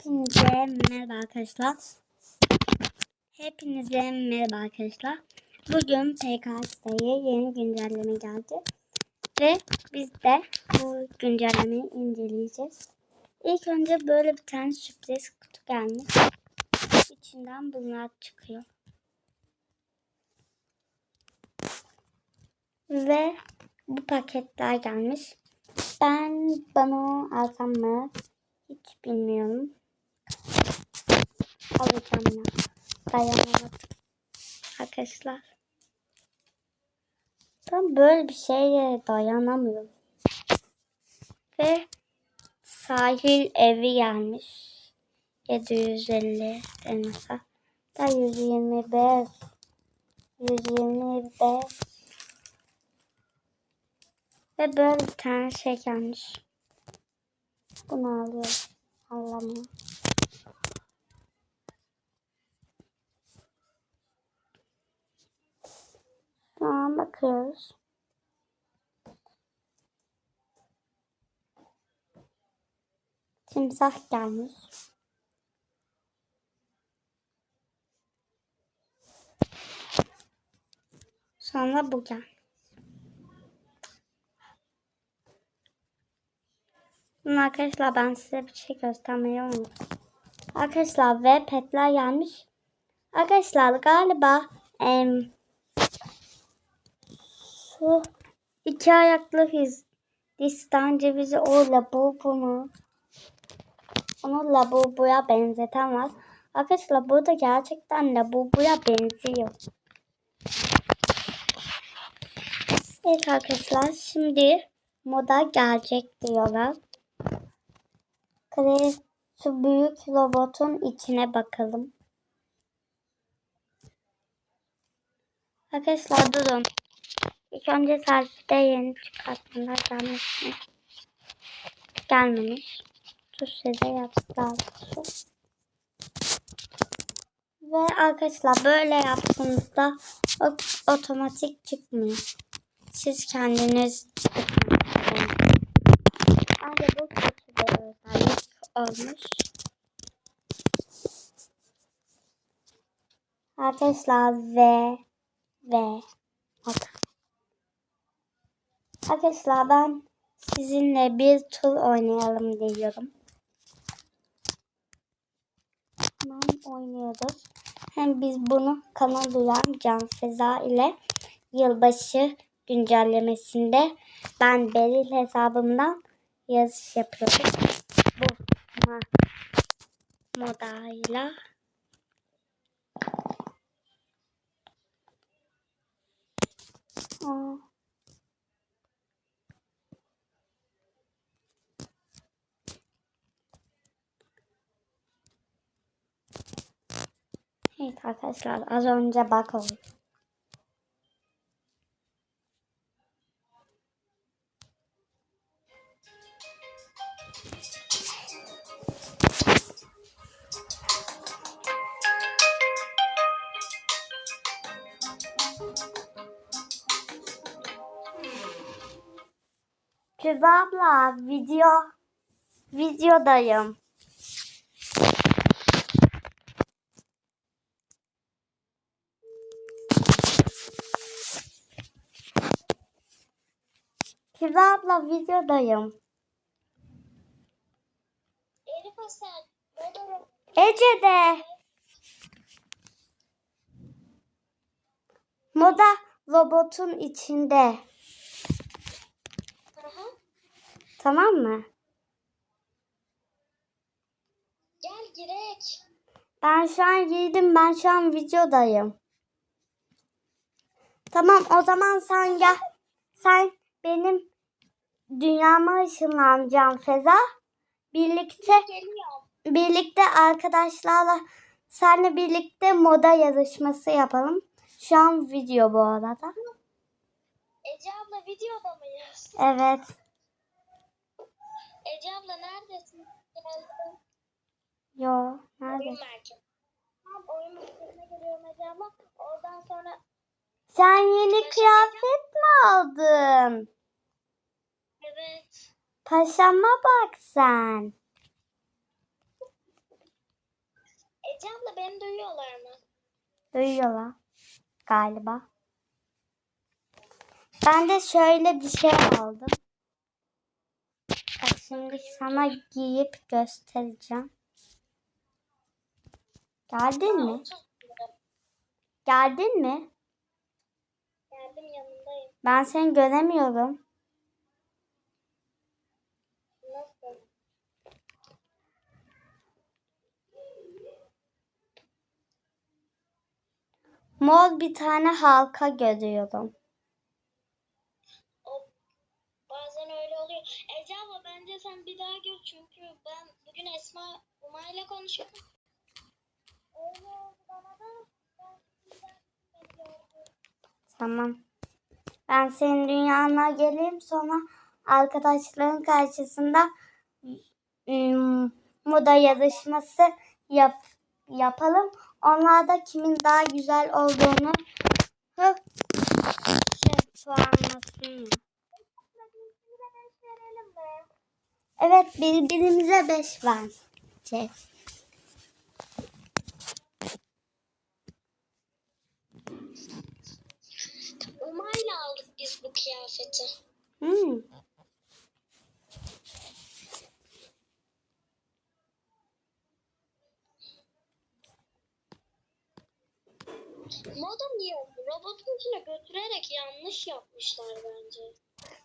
Hepinize merhaba arkadaşlar. Hepinize merhaba arkadaşlar. Bugün PKS'ye yeni güncelleme geldi. Ve biz de bu güncellemeyi inceleyeceğiz. İlk önce böyle bir tane sürpriz kutu gelmiş. İçinden bunlar çıkıyor. Ve bu paketler gelmiş. Ben bana alsam mı? Hiç bilmiyorum. Alacağım ya. Dayanamadım. Arkadaşlar. Ben böyle bir şeye dayanamıyorum. Ve sahil evi gelmiş. 750 elmasa. Da 125. 125. Ve böyle bir tane şey gelmiş. Bunu alıyorum. Allah'ım. An bakıyoruz. Timsah gelmiş. Sonra bu gel. Bunu arkadaşlar ben size bir şey göstermeyi unuttum. Arkadaşlar ve petler gelmiş. Arkadaşlar galiba em, şu iki ayaklı his, distan cevizi o labubu mu? Onu labubuya benzeten var. Arkadaşlar burada gerçekten labubuya benziyor. Evet arkadaşlar şimdi moda gelecek diyorlar. Kare şu büyük robotun içine bakalım. Arkadaşlar durun. İlk önce selfie'de yeni çıkartmalar gelmiş mi? Gelmemiş. Size yaptılar. Ve arkadaşlar böyle yaptığınızda otomatik çıkmıyor. Siz kendiniz Bence bu kötü özellik olmuş. Arkadaşlar ve ve. Arkadaşlar ben sizinle bir tur oynayalım diyorum. Hemen oynuyoruz. Hem biz bunu kanal duyan Can Feza ile yılbaşı güncellemesinde ben Beril hesabımdan yazış yapıyorum. Bu modayla Aa. Evet arkadaşlar az önce bak oldu. Kübra abla video videodayım. Kübra abla videodayım. Elif Hasan, burada Ece de. Moda robotun içinde. Hı. Tamam mı? Gel girek. Ben şu an giydim. Ben şu an videodayım. Tamam o zaman sen gel. Sen benim dünyama ışınlanacaksın Feza. Birlikte Geliyorum. birlikte arkadaşlarla seninle birlikte moda yarışması yapalım. Şu an video bu arada. Ece abla videoda mıyız? Evet. Ece abla neredesin? Geldin. Yo. Nerede? Oyun merkezi. Tamam oyun merkezine geliyorum Ece abla. Oradan sonra Sen yeni kıyafet mi aldın? Paşama bak sen. Beni duyuyorlar mı? Duyuyorlar galiba. Ben de şöyle bir şey aldım. Bak şimdi sana giyip göstereceğim. Geldin mi? Geldin mi? Geldim yanındayım. Ben seni göremiyorum. Mor bir tane halka görüyorum. O bazen öyle oluyor. Ece abla bence sen bir daha gör çünkü ben bugün Esma Uma ile konuşuyordum. Öyle oldu bana da ben sizden seni gördüm. Tamam. Ben senin dünyana geleyim sonra arkadaşların karşısında ım, moda yarışması yap, yapalım. Onlar da kimin daha güzel olduğunu hı, şey, mi? Evet birbirimize beş vereceğiz. Uma ile aldık biz bu kıyafeti. Hmm. Moda niye oldu? Robotun içine götürerek yanlış yapmışlar bence.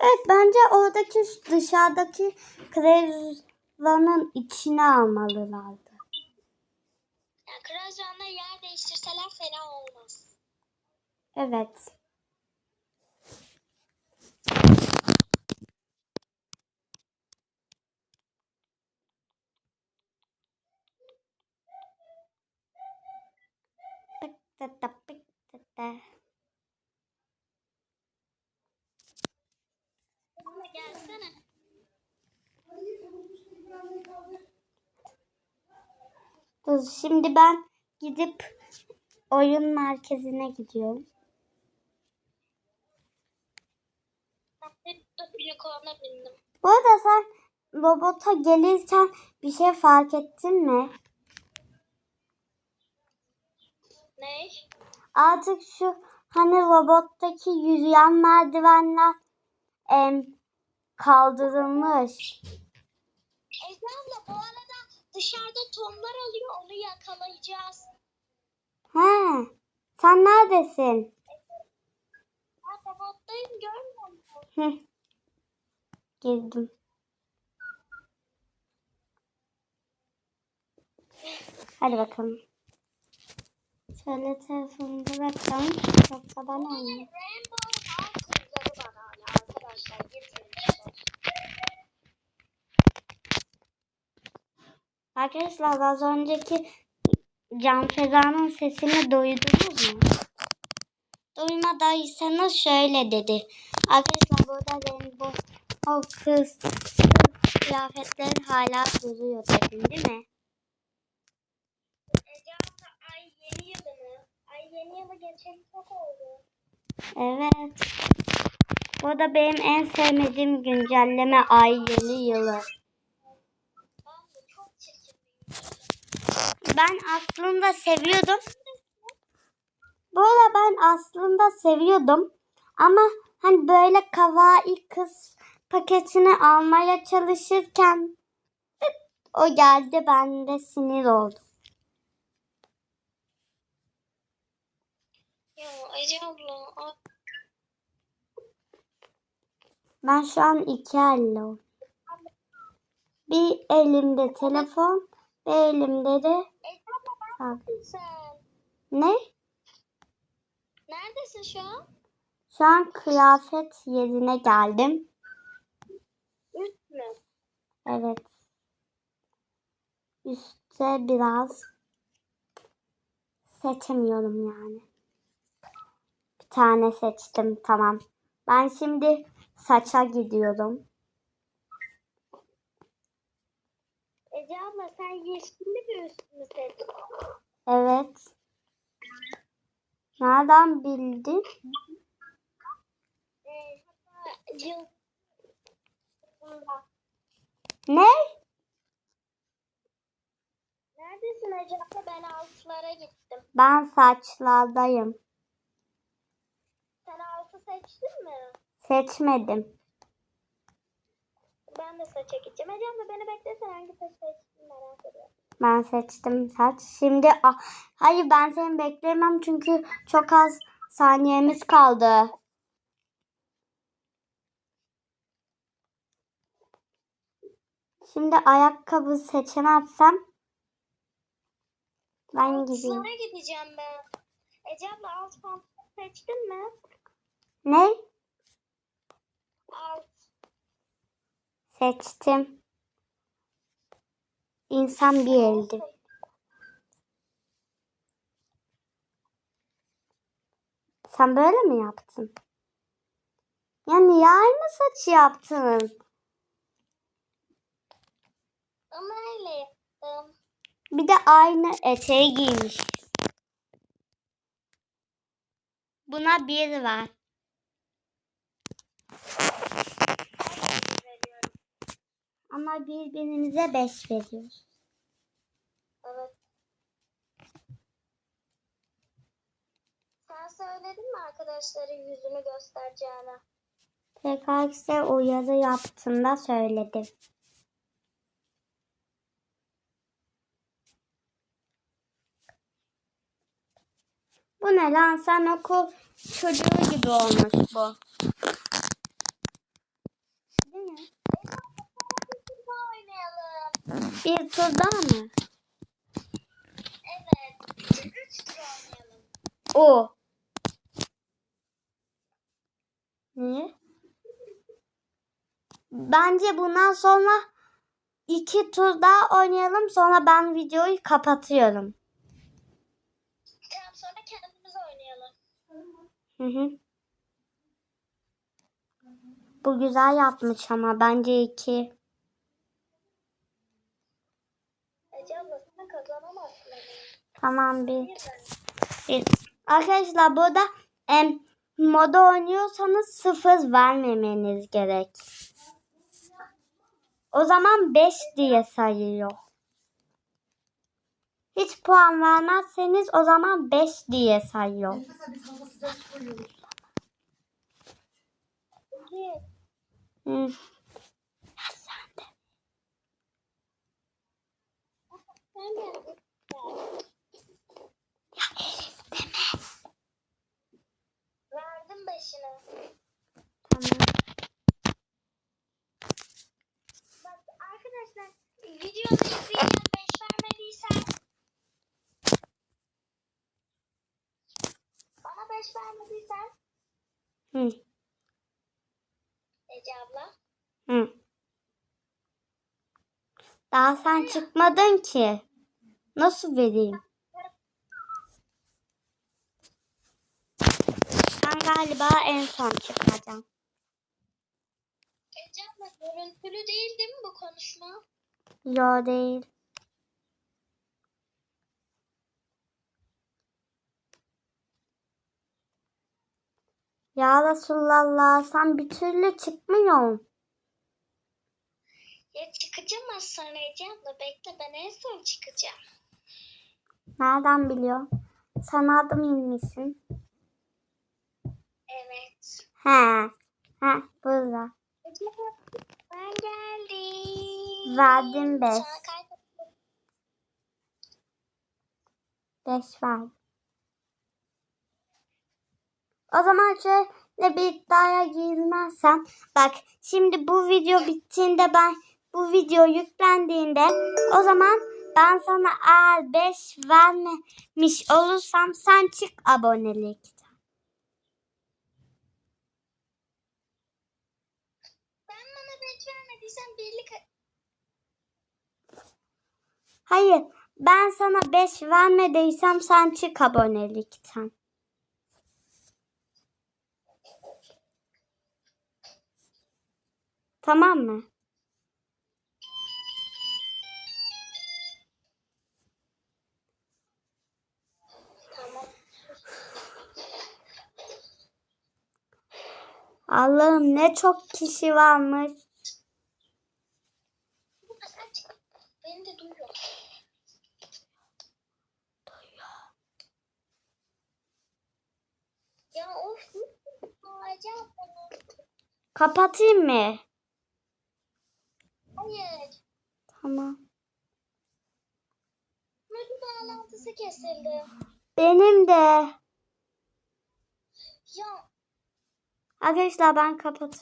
Evet bence oradaki dışarıdaki krevlanın içine almalılardı. Yani Krajan'la yer değiştirseler fena olmaz. Evet. Gelsene. Şimdi ben gidip oyun merkezine gidiyorum. Bu arada sen robota gelirken bir şey fark ettin mi? Ne? Artık şu hani robottaki yürüyen merdivenler em, kaldırılmış. Ece abla bu arada dışarıda tomlar alıyor onu yakalayacağız. He, sen neredesin? Ben robottayım görmüyor musun? Hı. Girdim. Hadi bakalım. Şöyle telefonu bırakalım. Yoksa ben oynayayım. Rainbow High kızları var hala arkadaşlar az önceki Can Feza'nın sesini duydunuz mu? Duymadıysanız şöyle dedi. Arkadaşlar burada Rainbow o kız, kıyafetleri hala duruyor dedim değil mi? Ece abla ay yeni yılı mı? Ay yeni yılı geçeli çok oldu. Evet. Bu da benim en sevmediğim güncelleme ay yeni yılı. Ben aslında seviyordum. Bu arada ben aslında seviyordum. Ama hani böyle kawaii kız paketini almaya çalışırken o geldi ben de sinir oldum. Ya Ece abla Ben şu an iki elle. Bir elimde telefon, bir elimde de Ece abla neredesin sen? ne? Neredesin şu an? Şu an kıyafet yerine geldim. Üst mü? Evet. Üste biraz seçemiyorum yani. Tane seçtim tamam. Ben şimdi saça gidiyorum. Ece abla sen yeşilli bir üst mü seçtin? Evet. Nereden bildin? Ee, Ne? Nerede Neredesin Ece? Ben altlara gittim. Ben saçlardayım. Seçtin mi? Seçmedim. Ben de saça gideceğim. Ece abla beni beklesen hangi saç seçtin merak ediyorum. Ben seçtim saç. Şimdi a- hayır ben seni bekleyemem çünkü çok az saniyemiz kaldı. Şimdi ayakkabı seçemezsem ben gideyim. Altlara gideceğim ben. Ece abla alt pantolon seçtin mi? Ne? Alt. Seçtim. İnsan bir eldi. Sen böyle mi yaptın? Ya niye aynı saçı yaptın? Ama öyle yaptım. Bir de aynı eteği giymiş. Buna bir var. Ama birbirimize beş veriyoruz. Evet. Sen söyledin mi arkadaşların yüzünü göstereceğini? PKX'e uyarı yaptığında söyledim. Bu ne lan? Sen okul çocuğu gibi olmuş bu. Değil mi? Futbol oynayalım. Bir tur daha mı? Evet. Üç tur oynayalım. O. Niye? Bence bundan sonra iki tur daha oynayalım. Sonra ben videoyu kapatıyorum. Tamam sonra kendimiz oynayalım. Hı hı. Bu güzel yapmış ama bence iki. Kazanamazsın. Tamam bir. Bir. Arkadaşlar burada em, moda oynuyorsanız sıfır vermemeniz gerek. O zaman 5 diye sayıyor. Hiç puan vermezseniz o zaman 5 diye sayıyor. Mesela biz hava sıcak su koyuyoruz. İki. Hı. Sen de. Sen de. Ya Elif deme. Verdim beşini. Tamam. Bak videomu izleyen beş vermediysen bana beş vermediysen Hı. Ece abla Hı. Daha sen çıkmadın ki. Nasıl vereyim? Sen galiba en son çıkacaksın. Ece abla görüntülü değil değil mi bu konuşma? Yo değil. Ya Resulallah sen bir türlü çıkmıyorsun. Ya çıkacağım az sonra Ece abla bekle ben en son çıkacağım. Nereden biliyorsun? Sen adım inmişsin. Evet. He. He burada. Ece abla ben geldim. Verdim beş. Sana kaybettim. Beş var. O zaman şöyle bir iddiaya girmezsem. Bak şimdi bu video bittiğinde ben bu video yüklendiğinde o zaman ben sana eğer 5 vermemiş olursam sen çık abonelikten. Ben bana beş vermediysen birlik Hayır ben sana 5 vermediysem sen çık abonelikten. Tamam mı? Allah'ım ne çok kişi varmış. Beni de duyuyor. Kapatayım mı? Hayır. Tamam. Bunun bağlantısı kesildi. Benim de. Ya Arkadaşlar ben kapatıyorum.